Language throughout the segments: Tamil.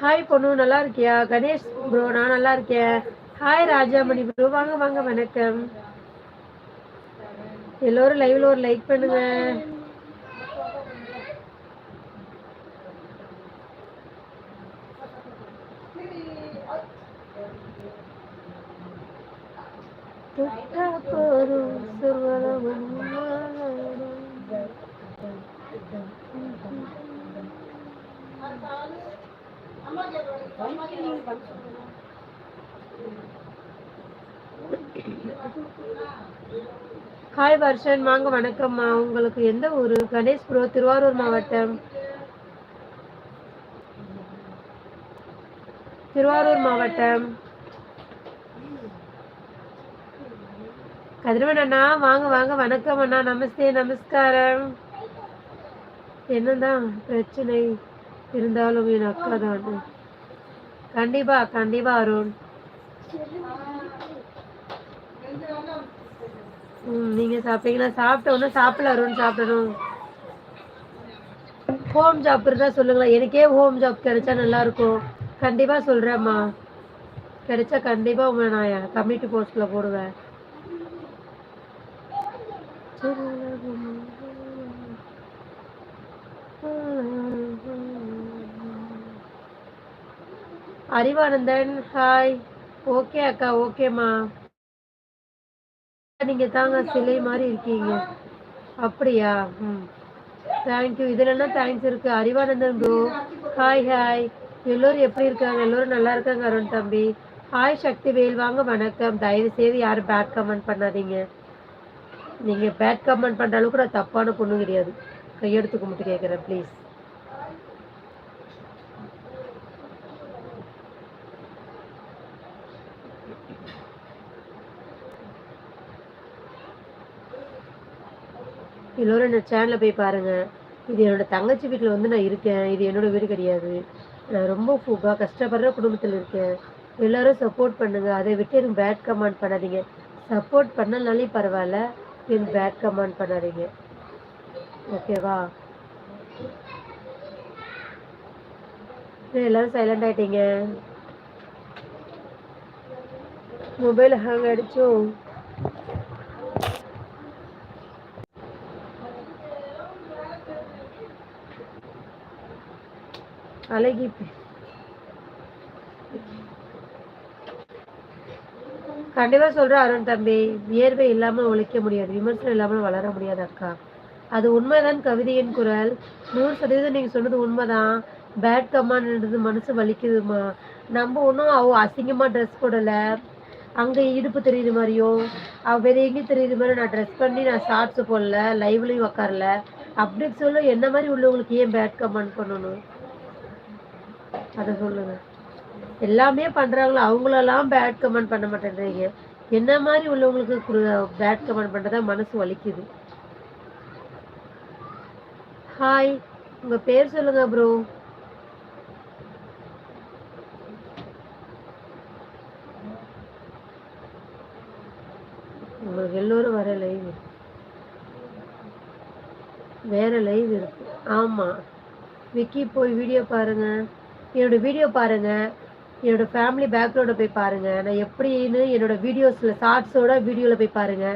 ஹாய் பொண்ணு. நல்லா இருக்கியா? கணேஷ் ப்ரோ நான் நல்லா இருக்கேன். ஹாய் ராஜாமணி ப்ரோ வாங்க வாங்க வணக்கம். எல்லோரும் லைவ்ல ஒரு லைக் பண்ணுங்க. தொட்டா போதும் ஹாய் வர்ஷன் வாங்க வணக்கம்மா. உங்களுக்கு எந்த ஊர்? கணேஷ் ப்ரோ திருவாரூர் மாவட்டம். திருவாரூர் மாவட்டம். கதிரவன் அண்ணா வாங்க வாங்க. வணக்கம் அண்ணா. நமஸ்தே நமஸ்காரம். என்னதான் பிரச்சனை? இருந்தாலும் என் அக்கா தான் கண்டிப்பா கண்டிப்பா அருண். ம் நீங்க சாப்பிட்டீங்களா சாப்பிட்ட உடனே சாப்பிடல அருண் சாப்பிடணும். ஹோம் ஜாப் இருந்தா சொல்லுங்களேன். எனக்கே ஹோம் ஜாப் கிடைச்சா நல்லா இருக்கும் கண்டிப்பா சொல்றேம்மா. கிடைச்சா கண்டிப்பா உங்களை நான் கமிட்டி போஸ்ட்ல போடுவேன். சரி அறிவானந்தன் ஹாய் ஓகே அக்கா ஓகேம்மா நீங்க தாங்க சிலை மாதிரி இருக்கீங்க. அப்படியா? ம். தேங்க்யூ இதுல என்ன தேங்க்ஸ் இருக்கு? அறிவானந்தன் ப்ரோ ஹாய் ஹாய் எல்லோரும் எப்படி இருக்காங்க? எல்லோரும் நல்லா இருக்காங்க அருண் தம்பி. ஹாய் சக்தி வேல். வாங்க வணக்கம். தயவு செய்து யாரும் பேட் கமெண்ட் பண்ணாதீங்க. நீங்க பேட் கமெண்ட் பண்ற அளவுக்கு நான் தப்பான பொண்ணு கிடையாது. கையெடுத்து கும்பிட்டு கேட்குறேன் ப்ளீஸ் எல்லோரும் என்ன சேனலில் போய் பாருங்க. இது என்னோட தங்கச்சி வீட்டில் வந்து நான் இருக்கேன். இது என்னோட வீடு கிடையாது. நான் ரொம்ப ஃபுகா கஷ்டப்படுற குடும்பத்தில் இருக்கேன். எல்லாரும் சப்போர்ட் பண்ணுங்க. அதை விட்டு எனக்கு பேட் கமெண்ட் பண்ணாதீங்க. சப்போர்ட் பண்ணலனாலே பரவாயில்ல. எனக்கு பேட் கமெண்ட் பண்ணாதீங்க. ஓகேவா எல்லாரும் சைலண்ட் ஆயிட்டீங்க? மொபைல் ஹேங் ஆயிடுச்சோ. அழகி. கண்டிப்பா சொல்றேன் அருண் தம்பி வியர்வை இல்லாம உழைக்க முடியாது விமர்சனம் இல்லாமல் வளர முடியாது அக்கா. அது உண்மைதான் கவிதையின் குரல். நூறு சதவீதம் நீங்க சொன்னது உண்மைதான். பேட் கமான்ன்றது மனசு வலிக்குதுமா. நம்ம ஒன்றும் அவ அசிங்கமா ட்ரெஸ் போடல. அங்கே இடுப்பு தெரியுது மாதிரியும் வேறு எங்கேயும் தெரியுது மாதிரி நான் ட்ரெஸ் பண்ணி நான் ஷார்ட்ஸு போடல லைவ்லையும் உட்காரல அப்டேட் சொல்ல என்ன மாதிரி உள்ளவங்களுக்கு ஏன் பேட் கமெண்ட் பண்ணணும்? அதை சொல்லுங்க. எல்லாமே பண்ணுறாங்களோ அவங்களெல்லாம் பேட் கமெண்ட் பண்ண மாட்டேன்றீங்க. என்ன மாதிரி உள்ளவங்களுக்கு பேட் கமெண்ட் பண்ணுறதா மனசு வலிக்குது. ஹாய் உங்கள் பேர் சொல்லுங்கள் ப்ரோ உங்களுக்கு எல்லோரும் வர லைவ் வேற லைவ் இருக்கு. ஆமா. விக்கி போய் வீடியோ பாருங்க. என்னோட வீடியோ பாருங்க. என்னோட ஃபேமிலி பேக்ரவுண்டை போய் பாருங்க. நான் எப்படின்னு என்னோட வீடியோஸ்ல ஷார்ட்ஸோட வீடியோல போய் பாருங்க.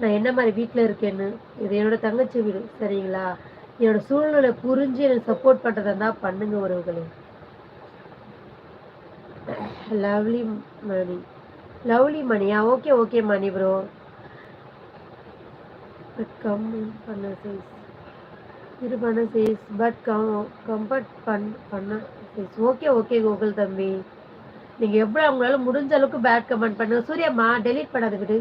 நான் என்ன மாதிரி வீட்டில் இருக்கேன்னு. இது என்னோட தங்கச்சி வீடு சரிங்களா? என்னோட சூழ்நிலை புரிஞ்சு எனக்கு சப்போர்ட் பண்றதா இருந்தா பண்ணுங்க உறவுகளே. லவ்லி மணி லவ்லி மணியா ஓகே ஓகே மணி ப்ரோ கம் பண்ண சைஸ் இது பண்ண சைஸ் பட் கம் கம்பர்ட் பண் பண்ண சைஸ் ஓகே ஓகே கோகுல் தம்பி. நீங்கள் எவ்வளோ அவங்களால முடிஞ்ச அளவுக்கு பேட் கமெண்ட் பண்ணுங்க சூர்யாம்மா டெலீட் பண்ணாத விடு.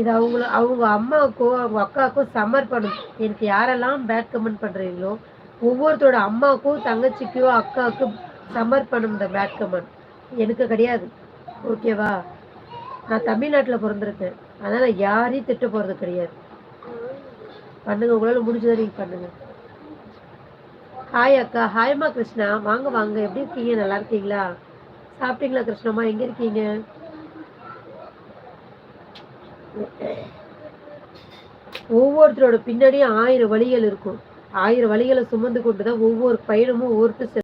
இது அவங்கள அவங்க அம்மாவுக்கோ அவங்க அக்காவுக்கோ சமர்ப்பணம். எனக்கு யாரெல்லாம் பேட் கமெண்ட் பண்ணுறீங்களோ ஒவ்வொருத்தரோட அம்மாவுக்கும் தங்கச்சிக்கோ அக்காவுக்கும் சமர்ப்பணம் இந்த பேட் கமெண்ட் எனக்கு கிடையாது. ஓகேவா நான் தமிழ்நாட்டில் பிறந்திருக்கேன். அதனால் யாரையும் திட்ட போகிறது கிடையாது. பண்ணுங்க. உங்களால முடிஞ்சதை நீங்கள் பண்ணுங்க. ஹாய் அக்கா. ஹாய்மா கிருஷ்ணா. வாங்க வாங்க. எப்படி இருக்கீங்க? நல்லா இருக்கீங்களா? சாப்பிட்டீங்களா கிருஷ்ணம்மா எங்க இருக்கீங்க? ஒவ்வொருத்தரோட பின்னாடியும் ஆயிரம் வழிகள் இருக்கும். ஆயிரம் வழிகளை சுமந்து கொண்டு தான் ஒவ்வொரு பயணமும் ஒவ்வொருத்தர்